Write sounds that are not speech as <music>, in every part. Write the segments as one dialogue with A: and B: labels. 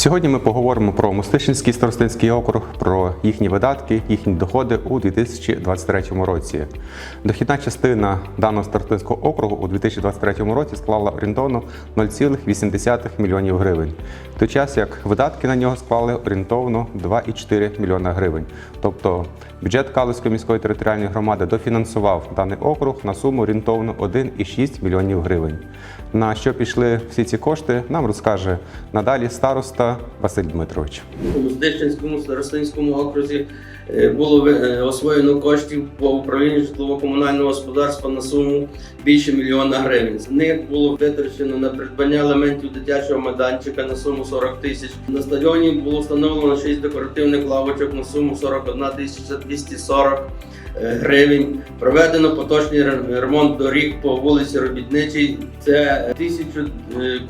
A: Сьогодні ми поговоримо про Мостишинський старостинський округ, про їхні видатки, їхні доходи у 2023 році. Дохідна частина даного старостинського округу у 2023 році склала орієнтовно 0,8 мільйонів гривень, в той час як видатки на нього склали орієнтовно 2,4 мільйона гривень. Тобто бюджет Калузької міської територіальної громади дофінансував даний округ на суму орієнтовно 1,6 мільйонів гривень. На що пішли всі ці кошти, нам розкаже надалі староста Василь Дмитрович.
B: У Здищенському Рослинському окрузі е, було е, освоєно коштів по управлінню житлово-комунального господарства на суму більше мільйона гривень. З них було витрачено на придбання елементів дитячого майданчика на суму 40 тисяч. На стадіоні було встановлено 6 декоративних лавочок на суму 41 тисяча 240 е, гривень. Проведено поточний ремонт доріг по вулиці Робітничій. Це тисячу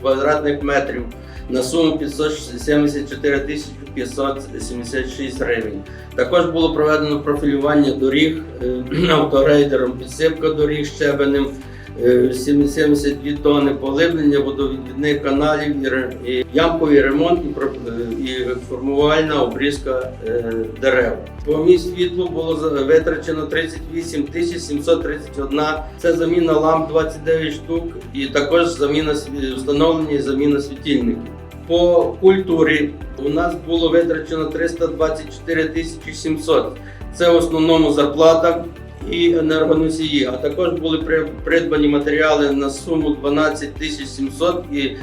B: квадратних метрів на суму 560 74 576 гривень. Також було проведено профілювання доріг е, <clears throat> авторейдером, підсипка доріг щебенем е, 72 тонни поглиблення водовідвідних каналів, і ямковий ремонт і е, формувальна обрізка дерев. По місць світлу було витрачено 38 731, Це заміна ламп 29 штук, і також заміна встановлення і заміна світильників. По культурі у нас було витрачено 324 тисячі 700. Це в основному зарплата і енергоносії. А також були при- придбані матеріали на суму 12 тисяч 700 і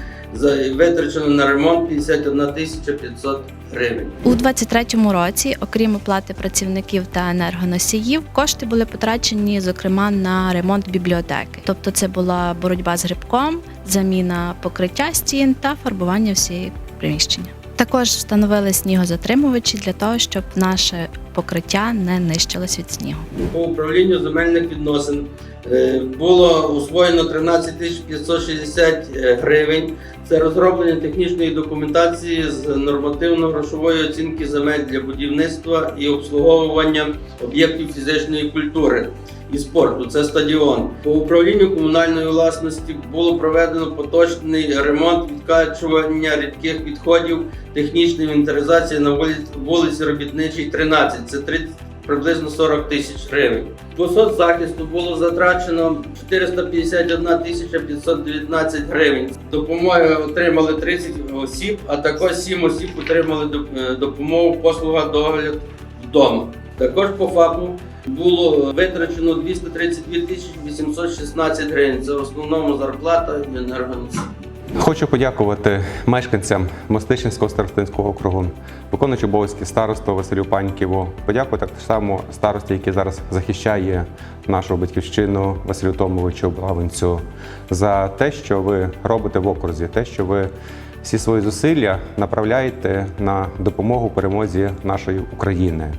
B: витрачено на ремонт 51 тисяча 500 гривень.
C: У 2023 році, окрім оплати працівників та енергоносіїв, кошти були потрачені, зокрема, на ремонт бібліотеки. Тобто, це була боротьба з грибком, заміна покриття стін та фарбування всієї приміщення. Також встановили снігозатримувачі для того, щоб наше покриття не нищилось від снігу.
B: По управлінню земельних відносин е, було освоєно 13 тисяч 560 гривень. Це розроблення технічної документації з нормативно-грошової оцінки земель для будівництва і обслуговування об'єктів фізичної культури. І спорту це стадіон. По управлінню комунальної власності було проведено поточний ремонт відкачування рідких відходів, технічна інвентаризація на вулиці, Робітничій, 13. Це 30 приблизно 40 тисяч гривень. По соцзахисту було затрачено 451 тисяча 519 гривень. Допомоги отримали 30 осіб, а також 7 осіб отримали е, допомогу послуга догляд вдома. Також по ФАПу було витрачено 232 тисячі 816 гривень. Це в основному зарплата і енергоносії.
A: Хочу подякувати мешканцям Мостишинського старостинського округу, виконуючи обов'язки старосту Василю Паньківу. Подякувати так само старості, який зараз захищає нашу батьківщину Василю Томовичу Блавинцю, за те, що ви робите в окрузі, те, що ви всі свої зусилля направляєте на допомогу перемозі нашої України.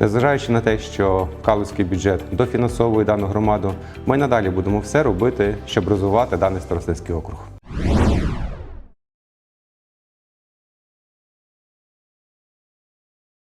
A: Незважаючи на те, що Калузький бюджет дофінансовує дану громаду, ми надалі будемо все робити, щоб розвивати даний старостинський округ.